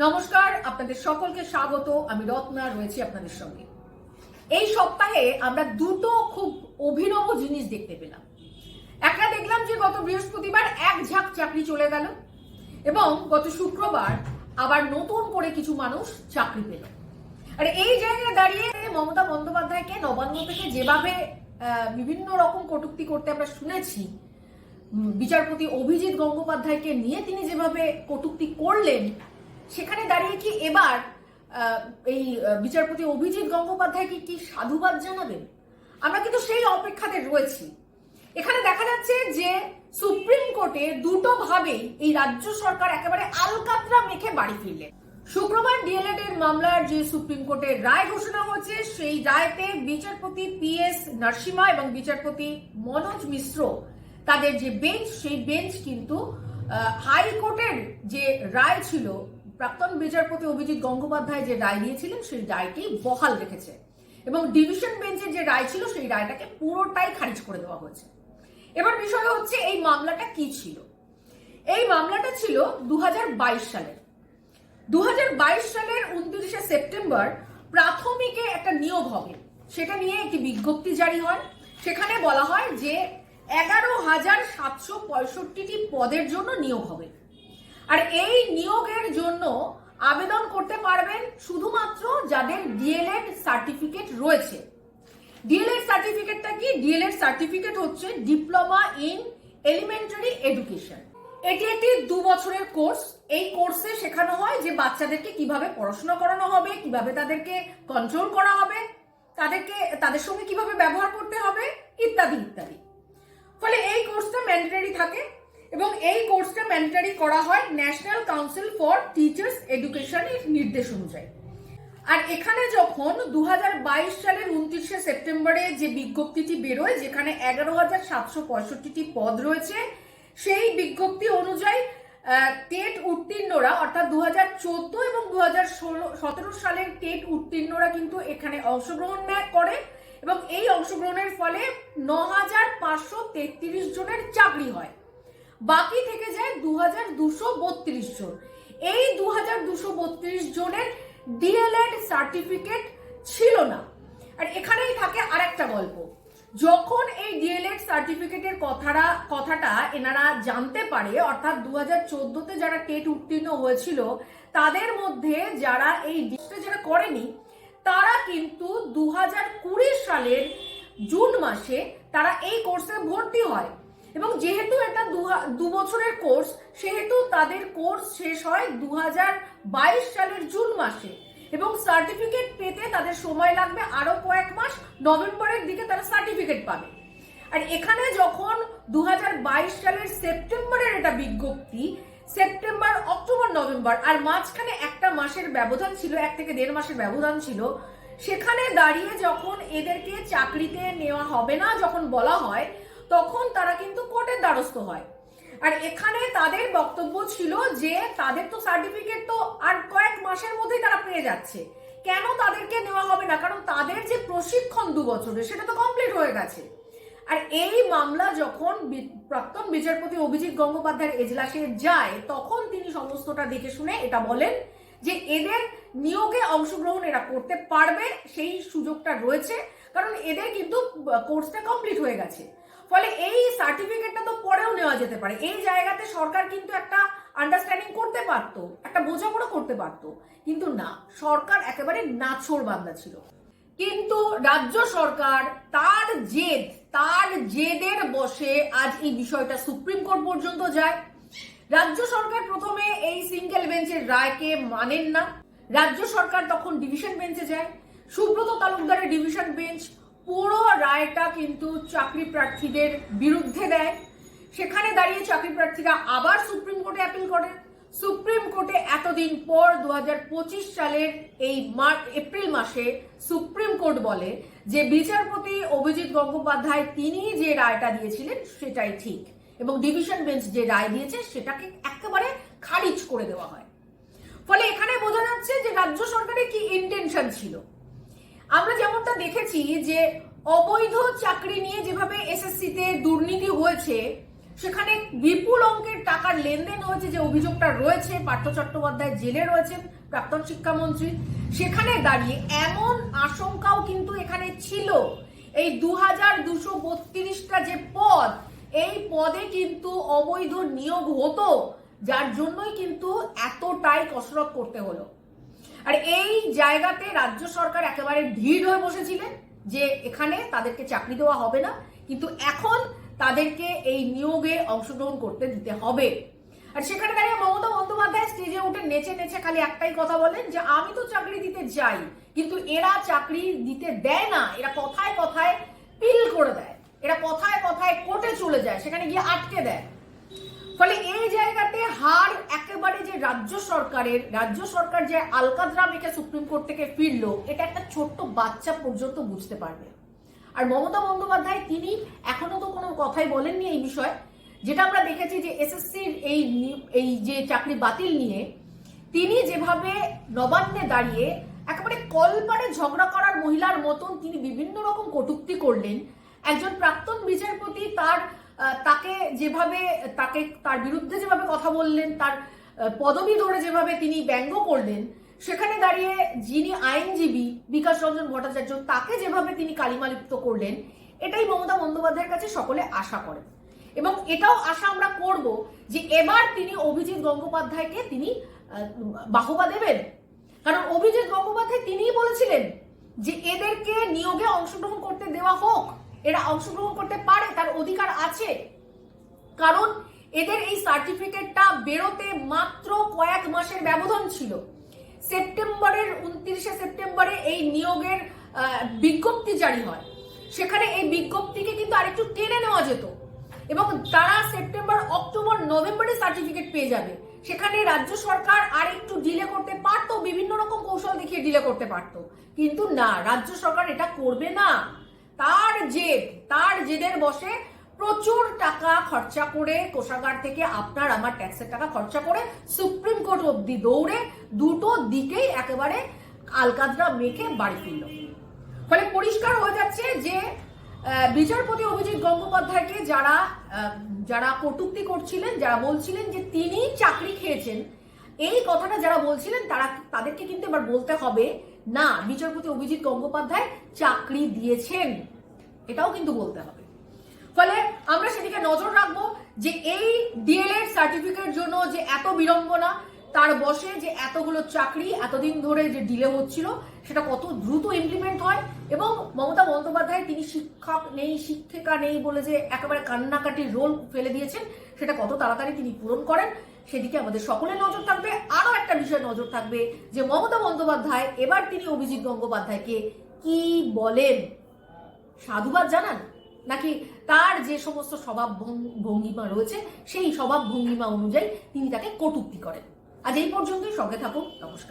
নমস্কার, আপনাদের সকলকে স্বাগত। আমি রত্না, রয়েছি আপনাদের সঙ্গে। এই সপ্তাহে আমরা দুটো খুব অভিনব জিনিস দেখতে পেলাম। একটা দেখলাম যে গত বৃহস্পতিবার এক ঝাঁক চাকরি চলে গেল এবং গত শুক্রবার আবার নতুন করে কিছু মানুষ চাকরি পেল। আর এই জায়গায় দাঁড়িয়ে মমতা বন্দ্যোপাধ্যায়কে নবান্ন থেকে যেভাবে বিভিন্ন রকম কটূক্তি করতে আমরা শুনেছি বিচারপতি অভিজিৎ গঙ্গোপাধ্যায়কে নিয়ে তিনি যেভাবে কটূক্তি করলেন সেখানে দাঁড়িয়ে কি এবার এই বিচারপতি অভিজিৎ গঙ্গোপাধ্যায়কে কি সাধুবাদ জানাবেন? আমরা কিন্তু সেই অপেক্ষাতে রয়েছি। এখানে দেখা যাচ্ছে যে সুপ্রিম কোর্টে দুটো ভাবে এই রাজ্য সরকার একেবারে আলকাতরা মেখে বাড়ি ফিরলেন। শুক্রবার ডিএলএড এর মামলার যে সুপ্রিম কোর্টের রায় ঘোষণা হয়েছে, সেই রায়তে বিচারপতি পি এস নরসিমা এবং বিচারপতি মনোজ মিশ্র তাদের যে বেঞ্চ, সেই বেঞ্চ কিন্তু হাইকোর্টের যে রায় ছিল প্রাক্তন বিচারপতি অভিজিৎ গঙ্গোপাধ্যায় যে রায় দিয়েছিলেন, সেই রায়টি বহাল রেখেছে। এবং ডিভিশন বেঞ্চের যে রায় ছিল, সেই রায়টাকে পুরোটাই খারিজ করে দেওয়া হয়েছে। এবার বিষয় হচ্ছে, এই মামলাটা কি ছিল? এই মামলাটা ছিল দু সালের। দু হাজার বাইশ সালের উনত্রিশে সেপ্টেম্বর প্রাথমিকে একটা নিয়োগ হবে। সেটা নিয়ে একটি বিজ্ঞপ্তি জারি হয়। সেখানে বলা হয় যে এগারো হাজার সাতশো পঁয়ষট্টিটি পদের জন্য নিয়োগ হবে। আর এই নিয়োগের জন্য আবেদন করতে পারবেন শুধুমাত্র যাদের ডিএলএড সার্টিফিকেট রয়েছে। ডিএলএড সার্টিফিকেটটা কি? ডিএলএড সার্টিফিকেট হচ্ছে ডিপ্লোমা ইন এলিমেন্টারি এডুকেশন। এটি একটি দু বছরের কোর্স। এই কোর্সে শেখানো হয় যে বাচ্চাদেরকে কীভাবে পড়াশোনা করানো হবে, কীভাবে তাদেরকে কন্ট্রোল করা হবে, তাদেরকে, তাদের সঙ্গে কীভাবে ব্যবহার করতে হবে, ইত্যাদি ইত্যাদি। ফলে এই কোর্সটা ম্যান্ডেটারি থাকে। এবং এই কোর্সটা ম্যান্ডেটারি করা হয় ন্যাশনাল কাউন্সিল ফর টিচার্স এডুকেশনের নির্দেশ অনুযায়ী। আর এখানে যখন দু হাজার বাইশ সালের উনত্রিশে সেপ্টেম্বরে যে বিজ্ঞপ্তিটি বেরোয়, যেখানে এগারো হাজার সাতশো পঁয়ষট্টিটি পদ রয়েছে, সেই বিজ্ঞপ্তি অনুযায়ী টেট উত্তীর্ণরা, অর্থাৎ দু হাজার চোদ্দ এবং দু হাজার সতেরো সালের টেট উত্তীর্ণরা কিন্তু এখানে অংশগ্রহণ করে এবং এই অংশগ্রহণের ফলে ন হাজার পাঁচশো তেত্রিশ জনের চাকরি হয়। বাকি থেকে যায় দু হাজার দুশো বত্রিশ জন। এই দু হাজার দুশো বত্রিশ জনের ডিএলএড সার্টিফিকেট ছিল না। আর এখানেই থাকে আরেকটা গল্প। যখন এই ডিএলএড সার্টিফিকেটের কথাটা কথাটা এনারা জানতে পারে, অর্থাৎ দু হাজার চোদ্দতে যারা টেট উত্তীর্ণ হয়েছিল, তাদের মধ্যে যারা এই যারা করেনি, তারা কিন্তু দু হাজার কুড়ি সালের জুন মাসে তারা এই কোর্সে ভর্তি হয়। এবং যেহেতু এটা দু বছরের কোর্স, সেহেতু তাদের কোর্স শেষ হয় দু হাজার বাইশ সালের জুন মাসে। এবং সার্টিফিকেট পেতে তাদের সময় লাগবে আরও কয়েক মাস, নভেম্বরের দিকে তারা সার্টিফিকেট পাবে। আর এখানে যখন দুহাজার বাইশ সালের সেপ্টেম্বরের এটা বিজ্ঞপ্তি, সেপ্টেম্বর, অক্টোবর, নভেম্বর, আর মাঝখানে একটা মাসের ব্যবধান ছিল, এক থেকে দেড় মাসের ব্যবধান ছিল, সেখানে দাঁড়িয়ে যখন এদেরকে চাকরিতে নেওয়া হবে না, যখন বলা হয় তখন তারা কিন্তু কোর্টের দ্বারস্থ হয়। আর এখানে তাদের বক্তব্য ছিল যে, তাদের তো সার্টিফিকেট তো আর কয়েক মাসের মধ্যেই তারা পেয়ে যাচ্ছে। কেন তাদেরকে নেওয়া হবে না? কারণ তাদের যে প্রশিক্ষণ দু বছরের, সেটা তো কমপ্লিট হয়ে গেছে। আর এই মামলা যখন প্রাক্তন বিচারপতি অভিজিৎ গঙ্গোপাধ্যায়ের এজলাসে যায়, তখন তিনি সমস্তটা দেখে শুনে এটা বলেন যে, এদের নিয়োগে অংশগ্রহণ এরা করতে পারবে, সেই সুযোগটা রয়েছে। কারণ এদের কিন্তু কোর্সটা কমপ্লিট হয়ে গেছে। ফলে এই সার্টিফিকেটটা তো পরেও নেওয়া যেতে পারে। এই জায়গাতে সরকার কিন্তু একটা আন্ডারস্ট্যান্ডিং করতে পারতো, একটা বোঝাপড়া করতে পারতো। কিন্তু না, সরকার একেবারে নাছোড় বান্দা ছিল। কিন্তু রাজ্য সরকার তার জেদ, তার জেদের বসে আজ এই বিষয়টা সুপ্রিম কোর্ট পর্যন্ত যায়। রাজ্য সরকার প্রথমে এই সিঙ্গেল বেঞ্চের রায়কে মানেন না। রাজ্য সরকার তখন ডিভিশন বেঞ্চে যায়। সুব্রত তালুকদারের ডিভিশন বেঞ্চ পুরো রায়টা কিন্তু চাকরি প্রার্থীদের বিরুদ্ধে দেয়। সেখানে দাঁড়িয়ে চাকরি প্রার্থীরা আবার সুপ্রিম কোর্টে অ্যাপিল করে। সুপ্রিম কোর্টে এতদিন পর দুহাজার পঁচিশ সালের এই এপ্রিল মাসে সুপ্রিম কোর্ট বলে যে বিচারপতি অভিজিৎ গঙ্গোপাধ্যায় তিনি যে রায়টা দিয়েছিলেন সেটাই ঠিক এবং ডিভিশন বেঞ্চ যে রায় দিয়েছে সেটাকে একেবারে খারিজ করে দেওয়া হয়। ফলে এখানে বোঝা যাচ্ছে যে রাজ্য সরকারের কি ইন্টেনশন ছিল। আমরা যেমনটা দেখেছি যে অবৈধ চাকরি নিয়ে যেভাবে এসএসসিতে দুর্নীতি হয়েছে, সেখানে বিপুল অঙ্কের টাকার লেনদেন হয়েছে, যে অভিযোগটা রয়েছে, পার্থ চট্টোপাধ্যায় জেলে রয়েছেন প্রাক্তন শিক্ষামন্ত্রী, সেখানে দাঁড়িয়ে এমন আশঙ্কাও কিন্তু এখানে ছিল। এই দু হাজার দুশো বত্রিশটা যে পদ, এই পদে কিন্তু অবৈধ নিয়োগ হতো, যার জন্যই কিন্তু এতটাই কসরত করতে হলো। আর এই জায়গাতে রাজ্য সরকার একেবারে ঢিল হয়ে বসেছিলেন যে এখানে তাদেরকে চাকরি দেওয়া হবে না, কিন্তু এখন তাদেরকে এই নিয়োগে অংশগ্রহণ করতে দিতে হবে। আর সেখানে দাঁড়িয়ে মমতা বন্দ্যোপাধ্যায় স্টেজে উঠে নেচে নেচে খালি একটাই কথা বলেন যে, আমি তো চাকরি দিতে যাই, কিন্তু এরা চাকরি দিতে দেয় না, এরা কথায় কথায় পিল করে দেয়, এরা কথায় কথায় কোর্টে চলে যায়, সেখানে গিয়ে আটকে দেয় ফলে এই জায়গাতে হার একেবারে যে রাজ্য সরকারের, রাজ্য সরকার যে আলকাদ্রা মেখে সুপ্রিম কোর্ট থেকে ফিরলো, এটা একটা ছোট্ট বাচ্চা পর্যন্ত বুঝতে পারবে। আর মমতা বন্দ্যোপাধ্যায় তিনি এখনও তো কোনো কথাই বলেননি এই বিষয়ে। যেটা আমরা দেখেছি যে এসএসসির এই এই যে চাকরি বাতিল নিয়ে তিনি যেভাবে নবান্নে দাঁড়িয়ে একেবারে কলপারে ঝগড়া করার মহিলার মতন তিনি বিভিন্ন রকম কটূক্তি করলেন। একজন প্রাক্তন বিচারপতি তার তাকে যেভাবে, তাকে তার বিরুদ্ধে যেভাবে কথা বললেন, তার পদবি ধরে যেভাবে তিনি ব্যঙ্গ করলেন, সেখানে দাঁড়িয়ে যিনি আইনজীবী বিকাশ রঞ্জন ভট্টাচার্য, তাকে যেভাবে তিনি কালিমালিপ্ত করলেন, এটাই মমতা বন্দ্যোপাধ্যায়ের কাছে সকলে আশা করেন এবং এটাও আশা আমরা করব যে এবার তিনি অভিজিৎ গঙ্গোপাধ্যায়কে তিনি বাহবা দেবেন। কারণ অভিজিৎ গঙ্গোপাধ্যায় তিনিই বলেছিলেন যে এদেরকে নিয়োগে অংশগ্রহণ করতে দেওয়া হোক, এরা অংশগ্রহণ করতে পারে, তার অধিকার আছে। কারণ এদের এই সার্টিফিকেটটা বেরোতে মাত্র কয়েক মাসের ব্যবধান ছিল। সেপ্টেম্বরের উনত্রিশে সেপ্টেম্বরে এই নিয়োগের বিজ্ঞপ্তি জারি হয়। সেখানে এই বিজ্ঞপ্তিকে কিন্তু আরেকটু টেনে নেওয়া যেত। এবং তারা সেপ্টেম্বর, অক্টোবর, নভেম্বরে সার্টিফিকেট পেয়ে যাবে। সেখানে রাজ্য সরকার আর একটু ডিলে করতে পারতো, বিভিন্ন রকম কৌশল দেখিয়ে ডিলে করতে পারতো। কিন্তু না, রাজ্য সরকার এটা করবে না। তার জেদ, তার জেদের বসে প্রচুর টাকা খরচা করে কোষাগার থেকে আপনার আমার ট্যাক্সের টাকা খরচা করে সুপ্রিম কোর্ট অব্দি দৌড়ে দুটো দিকেই একেবারে আলকাতরা মেখে বাড়ি ফিরল। ফলে পরিষ্কার হয়ে যাচ্ছে যে বিচারপতি অভিজিৎ গঙ্গোপাধ্যায়কে যারা যারা কটুক্তি করছিলেন, যারা বলছিলেন যে তিনি চাকরি খেয়েছেন, এই কথাটা যারা বলছিলেন, তারা, তাদেরকে কিন্তু এবার বলতে হবে, না, বিচারপতি অভিজিৎ গঙ্গোপাধ্যায় চাকরি দিয়েছেন। এটাও কিন্তু বলতে হবে। ফলে আমরা সেদিকে নজর রাখব যে এই ডিএলএড সার্টিফিকেট জন্য যে এত বিড়ম্বনা, তার বসে যে এতগুলো চাকরি, এতদিন ধরে যে ডিলে হচ্ছিল, সেটা কত দ্রুত ইমপ্লিমেন্ট হয় এবং মমতা বন্দ্যোপাধ্যায় তিনি শিক্ষক নেই, শিক্ষিকা নেই বলে যে একেবারে কান্নাকাটির রোল ফেলে দিয়েছেন, সেটা কত তাড়াতাড়ি তিনি পূরণ করেন, সেদিকে আমাদের সকলের নজর থাকবে। আরও একটা বিষয় নজর থাকবে যে মমতা বন্দ্যোপাধ্যায়, এবার তিনি অভিজিৎ গঙ্গোপাধ্যায়কে কি বলেন? সাধুবাদ জানান? নাকি তার যে সমস্ত স্বভাব ভঙ্গ- ভঙ্গিমা রয়েছে, সেই স্বভাব ভঙ্গিমা অনুযায়ী তিনি তাকে কটূক্তি করেন। আজ এই পর্যন্তই, সঙ্গে থাকুন, নমস্কার।